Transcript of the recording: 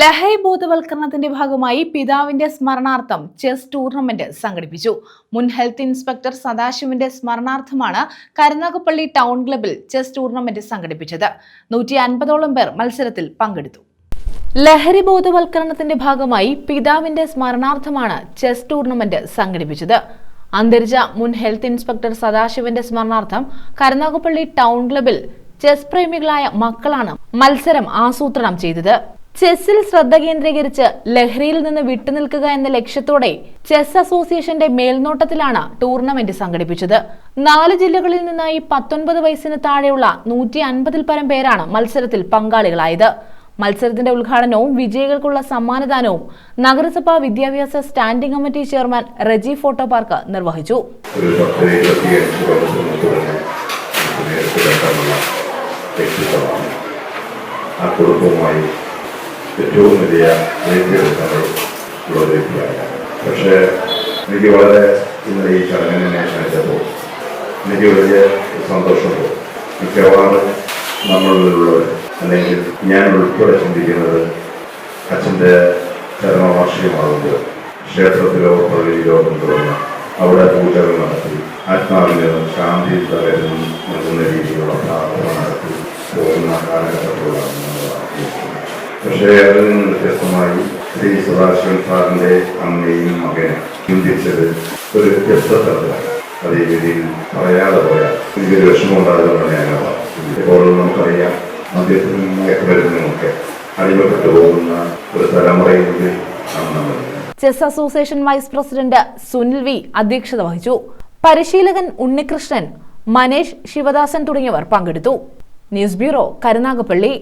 ലഹരി ബോധവൽക്കരണത്തിന്റെ ഭാഗമായി പിതാവിന്റെ സ്മരണാർത്ഥം ചെസ് ടൂർണമെന്റ് സംഘടിപ്പിച്ചു. മുൻ ഹെൽത്ത് ഇൻസ്പെക്ടർ സദാശിവന്റെ സ്മരണാർത്ഥമാണ് കരുനാഗപ്പള്ളി ടൗൺ ക്ലബിൽ ചെസ് ടൂർണമെന്റ് സംഘടിപ്പിച്ചത്. നൂറ്റി അൻപതോളം പേർ മത്സരത്തിൽ പങ്കെടുത്തു. ലഹരി ബോധവൽക്കരണത്തിന്റെ ഭാഗമായി പിതാവിന്റെ സ്മരണാർത്ഥമാണ് ചെസ് ടൂർണമെന്റ് സംഘടിപ്പിച്ചത്. അന്തരിച്ച മുൻ ഹെൽത്ത് ഇൻസ്പെക്ടർ സദാശിവന്റെ സ്മരണാർത്ഥം കരുനാഗപ്പള്ളി ടൗൺ ക്ലബിൽ ചെസ് പ്രേമികളായ മക്കളാണ് മത്സരം ആസൂത്രണം ചെയ്തത്. ചെസ്സിൽ ശ്രദ്ധ കേന്ദ്രീകരിച്ച് ലഹരിയിൽ നിന്ന് വിട്ടുനിൽക്കുക എന്ന ലക്ഷ്യത്തോടെ ചെസ് അസോസിയേഷന്റെ മേൽനോട്ടത്തിലാണ് ടൂർണമെന്റ് സംഘടിപ്പിച്ചത്. നാല് ജില്ലകളിൽ നിന്നായി പത്തൊൻപത് വയസ്സിന് താഴെയുള്ള നൂറ്റി അൻപതിൽ പരം പേരാണ് മത്സരത്തിൽ പങ്കാളികളായത്. മത്സരത്തിന്റെ ഉദ്ഘാടനവും വിജയികൾക്കുള്ള സമ്മാനദാനവും നഗരസഭാ വിദ്യാഭ്യാസ standing committee chairman Reji photo park നിർവഹിച്ചു. ആ ഏറ്റവും വലിയ വേദിയെടുക്കുന്നത് ഉള്ള വ്യക്തിയാണ് പക്ഷേ എനിക്ക് വളരെ ഇന്നലെ ഈ ചടങ്ങിനെ ക്ഷണിച്ചപ്പോൾ എനിക്ക് വലിയ സന്തോഷമുണ്ട്. മിക്കവാറും നമ്മളിലുള്ളവർ അല്ലെങ്കിൽ ഞാൻ ഉൾപ്പെടെ ചിന്തിക്കുന്നത് അച്ഛന്റെ ചരമവാർഷികമാകുമ്പോൾ ക്ഷേത്രത്തിലോ പള്ളിയിലോ കൊണ്ടുവന്ന് അവിടെ പൂജകൾ നടത്തി ആത്മാവിന് ശാന്തി തകരും നൽകുന്ന രീതിയിലുള്ള പ്രാർത്ഥന നടത്തി പോകുന്ന ആഗ്രഹിക്കുന്നത് പക്ഷേ നിന്ന് വ്യത്യസ്തമായി ശ്രീ സദാശിവൻ സാറിന്റെ അമ്മയും മകനും ചിന്തിച്ചത് ഒരു വ്യത്യസ്ത തരത്തിലാണ് അതേ രീതിയിൽ പറയാതെ പോയാൽ എനിക്കൊരു വിഷമമുണ്ടാകുന്ന ഞാൻ ഇപ്പോൾ നമുക്കറിയാം മദ്യത്തിനും മയക്കുമരുന്നിനുമൊക്കെ അടിമപ്പെട്ടു പോകുന്ന ഒരു തലമുറയിലൂടെ നമ്മൾ chess association vice president Sunil V അധ്യക്ഷത വഹിച്ചു. പരിശീലകൻ ഉണ്ണികൃഷ്ണൻ മനേഷ് ശിവദാസൻ തുടങ്ങിയവർ പങ്കെടുത്തു. News bureau Karunagappally.